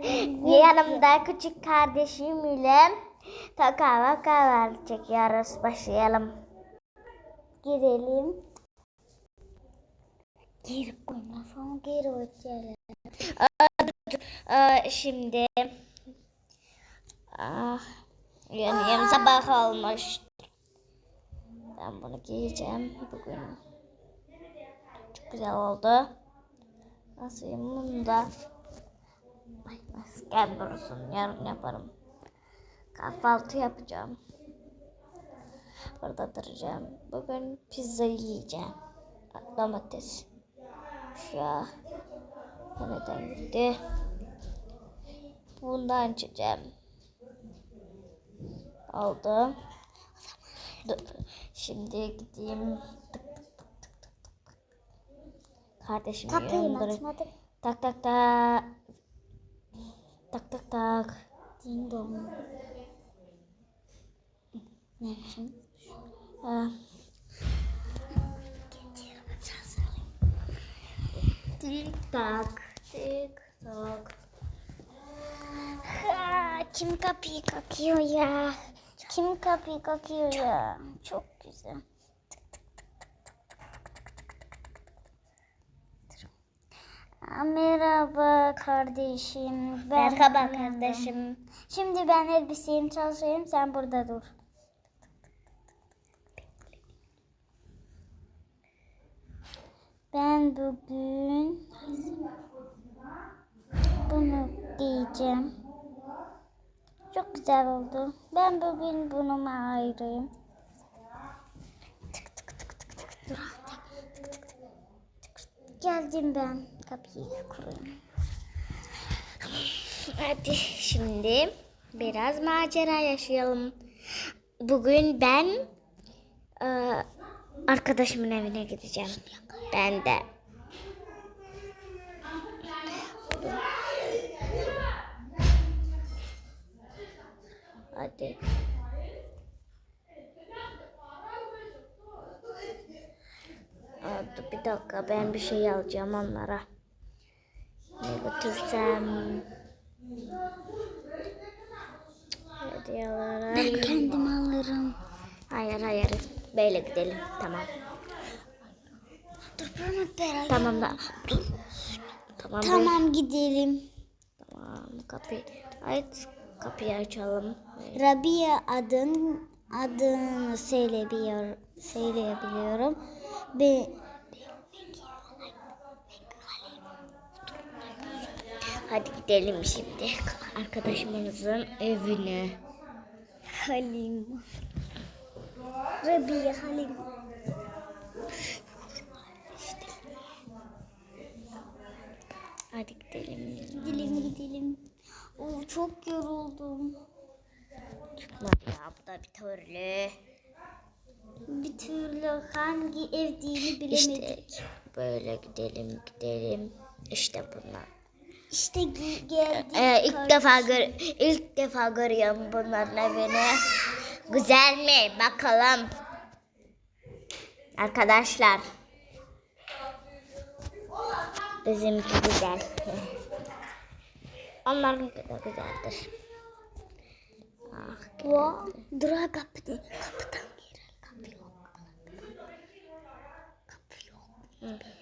Yanımda küçük kardeşim ile taka vakalar çekiyoruz. Başlayalım. Girelim. Gir mikrofon geri açalım. Şimdi ah, yani sabah olmuş. Ben bunu giyeceğim bugün. Çok güzel oldu. Nasıl bunu da Maskem dursun yarın yaparım. Kahvaltı yapacağım. Burada duracağım. Bugün pizza yiyeceğim. Domates. Ya. Neden gitti? Bundan içeceğim. Dur. Şimdi gideyim. Kardeşim Kapıyı açmadık. Tak tak tak. Tak tak tak. Ding dong. Ne için? Ha. Tik tak. Tik tak. Ha, kim kapıyı kakıyor ya? Kim kapıyı kakıyor ya? Çok güzel. Merhaba kardeşim. Ben Merhaba kardeşim. Şimdi ben elbisemi çalışayım sen burada dur. Ben bugün bunu giyeceğim. Çok güzel oldu. Ben bugün bunu ayırayım. Tık tık tık tık tık. Dur. Tık tık tık tık. Geldim ben. Kapıyı kurayım. Hadi şimdi biraz macera yaşayalım. Bugün ben e, arkadaşımın evine gideceğim. Ben de. Hadi. Dur bir dakika ben bir şey alacağım onlara. Ne götürsem? Hediyeler alayım. Kendim alırım. Hayır hayır. Böyle gidelim. Tamam. Dur bana beraber. Tamam da. Dur. Tamam. be. Tamam gidelim. Tamam. Kapıyı. Aç. Kapıyı açalım. Rabia adın adını söyleyebiliyor, söyleyebiliyorum. Be, Hadi gidelim şimdi. Arkadaşımızın evine. Halim. Rabia Halim. Hadi gidelim. Gidelim gidelim. Oo, çok yoruldum. Çıkmadı ya bu da bir türlü. Bir türlü hangi evdiğini bilemedik. İşte böyle gidelim gidelim. İşte bunlar. İşte ge- geldik. Ee, ilk kardeşim. defa gör ilk defa görüyorum bunların evini. Güzel mi? Bakalım. Arkadaşlar. Bizimki güzel. Onlarınki de güzeldir. Ah, Wow. Dura kapıda. Kapıdan girelim. Kapı yok. Kapı yok. evlerine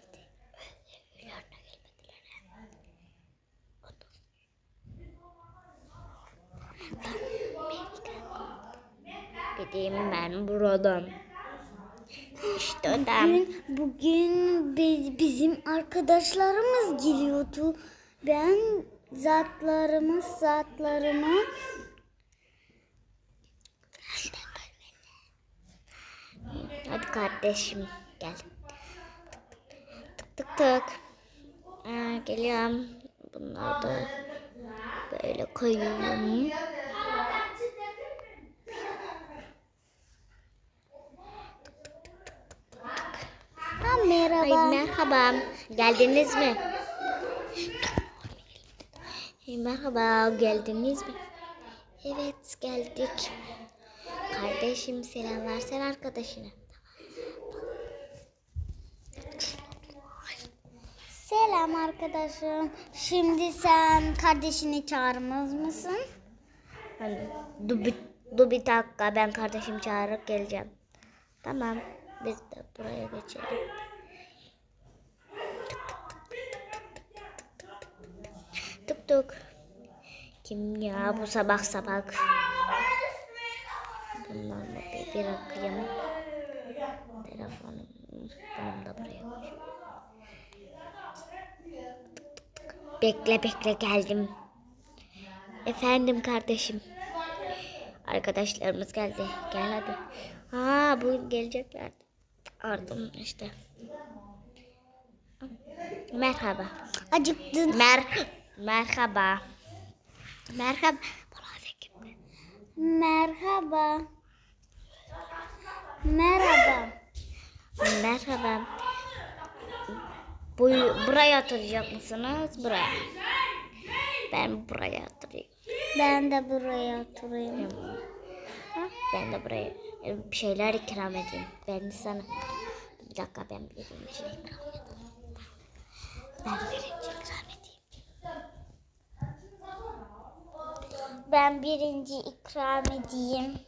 Gideyim ben buradan. İşte o da. Bugün, bugün bi- bizim arkadaşlarımız geliyordu. Ben zatlarımı zatlarımı Hadi kardeşim gel. Tık tık tık. Aa, geliyorum. Bunları da böyle koyayım. Ha, merhaba. Ay, merhaba. Geldiniz mi? Hey, merhaba. Geldiniz mi? Evet geldik. Kardeşim selam versen arkadaşına. Selam arkadaşım. Şimdi sen kardeşini çağırmaz mısın? Hani, dur, dur bir dakika ben kardeşim çağırıp geleceğim. Tamam biz de buraya geçelim. Tık tık. Kim ya bu sabah sabah? Da bir, bir akıyım. Telefonum. Bunu da buraya koyayım. Bekle bekle geldim. Efendim kardeşim. Arkadaşlarımız geldi. Gel hadi. Ha bugün geleceklerdi. Ardın işte. Merhaba. Acıktın. Mer merhaba. Merhaba. Merhaba. Merhaba. Merhaba. Bu, buraya oturacak mısınız? Buraya. Ben buraya oturayım. Ben de buraya oturayım. Ben de buraya bir şeyler ikram edeyim. Ben sana. Bir dakika ben birinci ikram edeyim. Ben birinci ikram edeyim. Ben birinci ikram edeyim.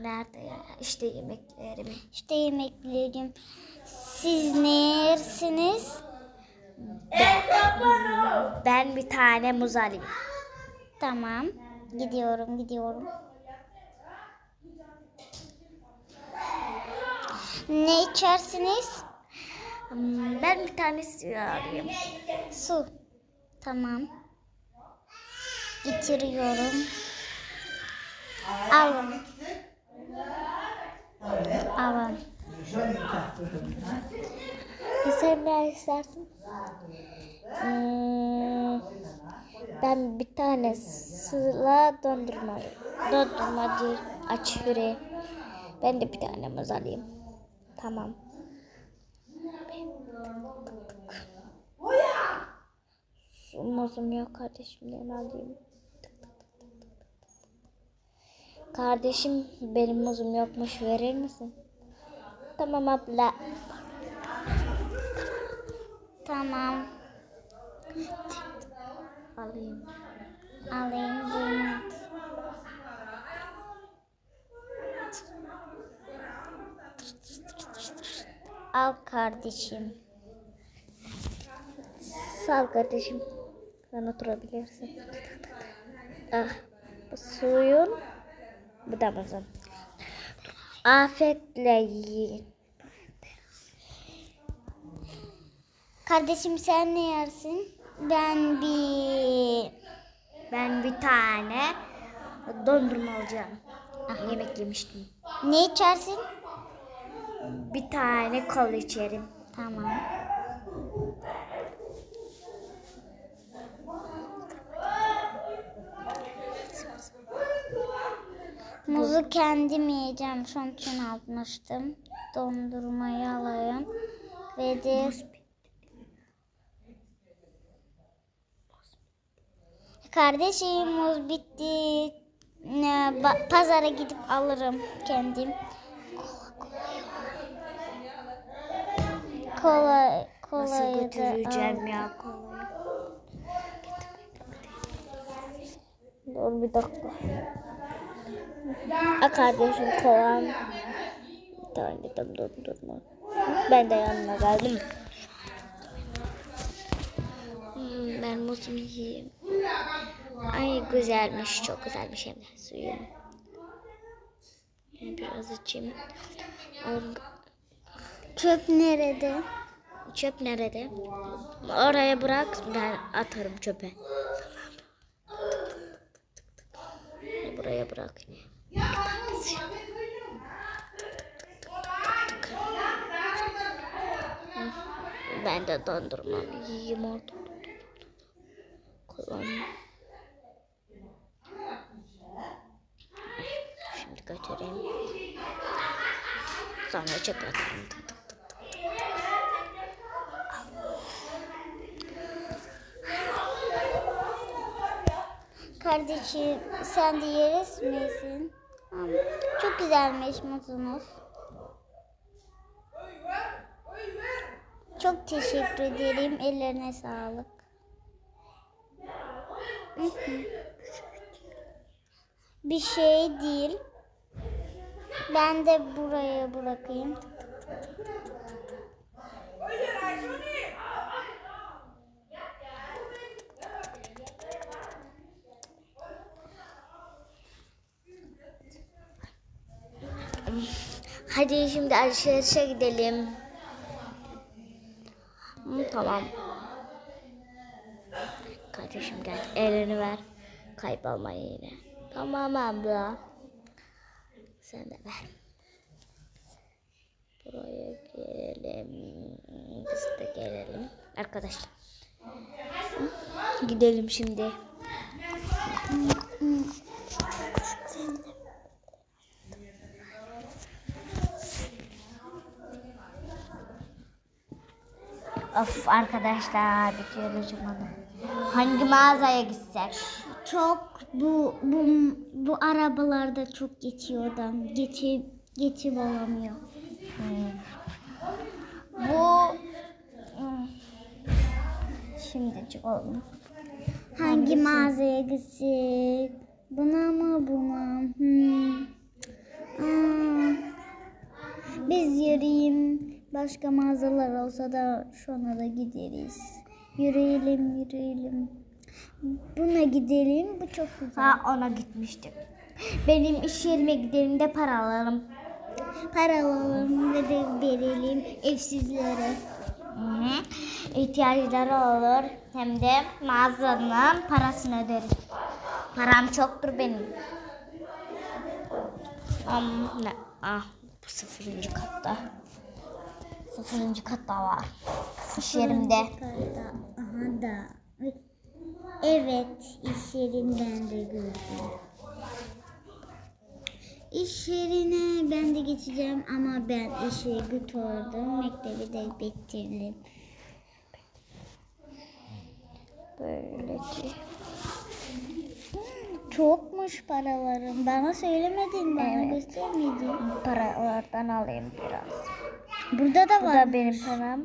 Nerede ya? İşte yemeklerim. İşte yemeklerim. Siz ne yersiniz? Ben bir tane muz alayım. Tamam. Gidiyorum, gidiyorum. Ne içersiniz? Hmm, Ben bir tane suyu alayım. Su. Tamam. Getiriyorum. Alın. Alın. Ne istersin? Hmm, ben bir tane sıla dondurma. Dondurmacı aç yüreği. Ben de bir tane muz alayım. Tamam. Muzum yok kardeşimden alayım. Kardeşim benim muzum yokmuş verir misin? Tamam abla. Tamam. Alayım. Alayım. Al kardeşim. Sağ ol kardeşim. Sen oturabilirsin. Ah, bu suyun. Bu da muzun. Afiyetle yiyin. Kardeşim sen ne yersin? Ben bir Ben bir tane dondurma alacağım. Ah, yemek yemiştim. ne içersin? Bir tane kola içerim. Tamam. Muzu kendim yiyeceğim. Şunun için almıştım. Dondurmayı alayım. Ve de Kardeşim muz bitti. Pazara gidip alırım kendim. Kola, Nasıl da al. götüreceğim ya kolayı? Dur bir dakika. A kardeşim kolan. Bir tane de dondurma. Ben de yanına geldim. Hmm, ben muzumu yiyeyim. Ay güzelmiş, çok güzelmiş hem de suyum. Yani biraz içeyim. Çöp nerede? Çöp nerede? Oraya bırak ben atarım çöpe. Buraya bırak. Ben de dondurmamı yiyeyim orada. Kullanayım. Şimdi götüreyim. Sonra çöpe atarım. Kardeşim sen de yeriz misin? Çok güzelmiş musunuz? Çok teşekkür ederim. Ellerine sağlık. Bir şey değil. Ben de buraya bırakayım. Hadi şimdi alışverişe gidelim. Tamam. Kardeşim gel elini ver. Kaybolma yine. Tamam abla. Sen de ver. Buraya gelelim. Biz de gelelim. Arkadaşlar. Gidelim şimdi. Of arkadaşlar bitiyoruz umarım. Hangi mağazaya gitsek? Çok bu bu bu arabalarda çok geçiyor adam. Geçip geçip olamıyor. Bu hmm, şimdi çıkalım. Hangi mağazaya gitsek? Buna mı buna? Hmm. Aa, biz yürüyeyim. Başka mağazalar olsa da şuna da gideriz. Yürüyelim yürüyelim. Buna gidelim. Bu çok güzel. Ha ona gitmiştik. Benim iş yerime gidelim de para alalım. Para alalım ve de verelim evsizlere. Hı hı. İhtiyaçları olur. Hem de mağazanın parasını öderiz. Param çoktur benim. Am, ne? Ah, bu sıfırıncı katta. Sıfırıncı katta var. İş yerimde. Yukarıda. Aha da. Evet, iş yerinden de gördüm. İş yerine ben de geçeceğim ama ben işe götürdüm. Mektebi de bitirdim. Böyle ki. Çokmuş paralarım. Bana söylemedin, bana Evet. göstermedin. Paralardan alayım biraz. Burada da Bu var. da benim param.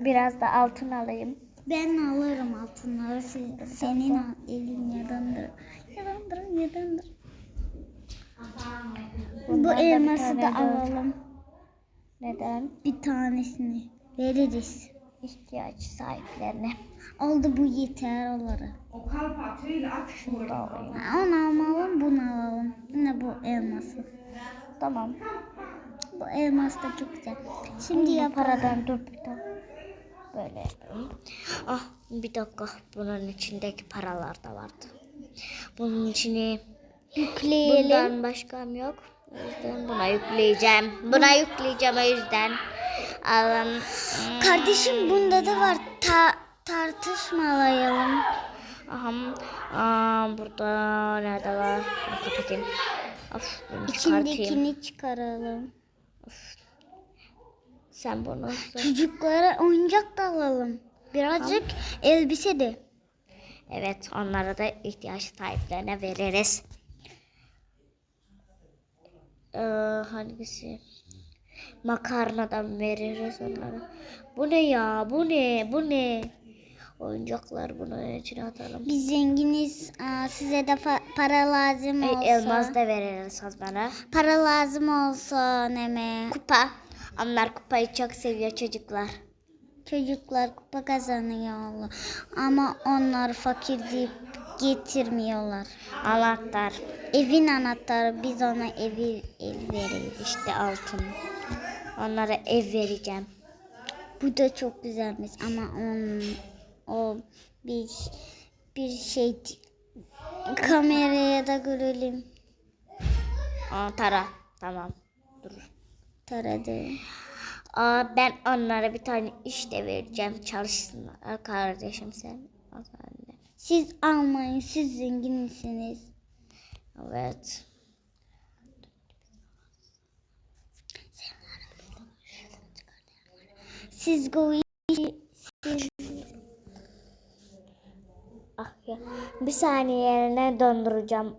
Biraz da altın alayım. Ben alırım altınları. Senin elin yadandır. Yadandır, yadandır. Bu elması da alalım. Neden? Bir tanesini veririz. İhtiyaç sahiplerine. Oldu bu yeter onlara. Şunu da alayım. Ha, Onu almalım, bunu alalım. Yine bu elması. Tamam. Bu elmas da çok güzel. Şimdi Şimdi yapalım. paradan dur bir dakika. Böyle. Ah bir dakika. Bunun içindeki paralar da vardı. Bunun içini Yükleyelim. bundan başkam yok. O yüzden buna yükleyeceğim. Buna yükleyeceğim o yüzden. Alın. Kardeşim bunda da var. Ta tartışmalayalım. Aha. Aa, burada nerede var? Kapatayım. Of. İçindekini çıkaralım. Sen bunu Çocuklara oyuncak da alalım. Birazcık elbise de. Evet, onlara da ihtiyaç sahiplerine veririz. Ee, hangisi? Makarnadan veririz onlara. Bu ne ya? Bu ne? Bu ne? Oyuncaklar bunun içine atalım. Biz zenginiz. Aa, size de para lazım olsa. Ey, elmas da veririz onlara. Para lazım olsa neme. Kupa. Onlar kupayı çok seviyor çocuklar. Çocuklar kupa kazanıyor. Ama onlar fakir deyip getirmiyorlar. Anahtar. Evin anahtarı biz ona evi ev veririz. İşte altın. Onlara ev vereceğim. Bu da çok güzelmiş ama on, o bir bir şey kameraya da görelim. Aa, tara. Tamam. Dur. Taradı. Aa, ben onlara bir tane iş de vereceğim. Çalışsınlar. Kardeşim sen. Siz almayın. Siz zenginsiniz. Evet. Siz go siz Ah ya. Bir saniye yerine donduracağım.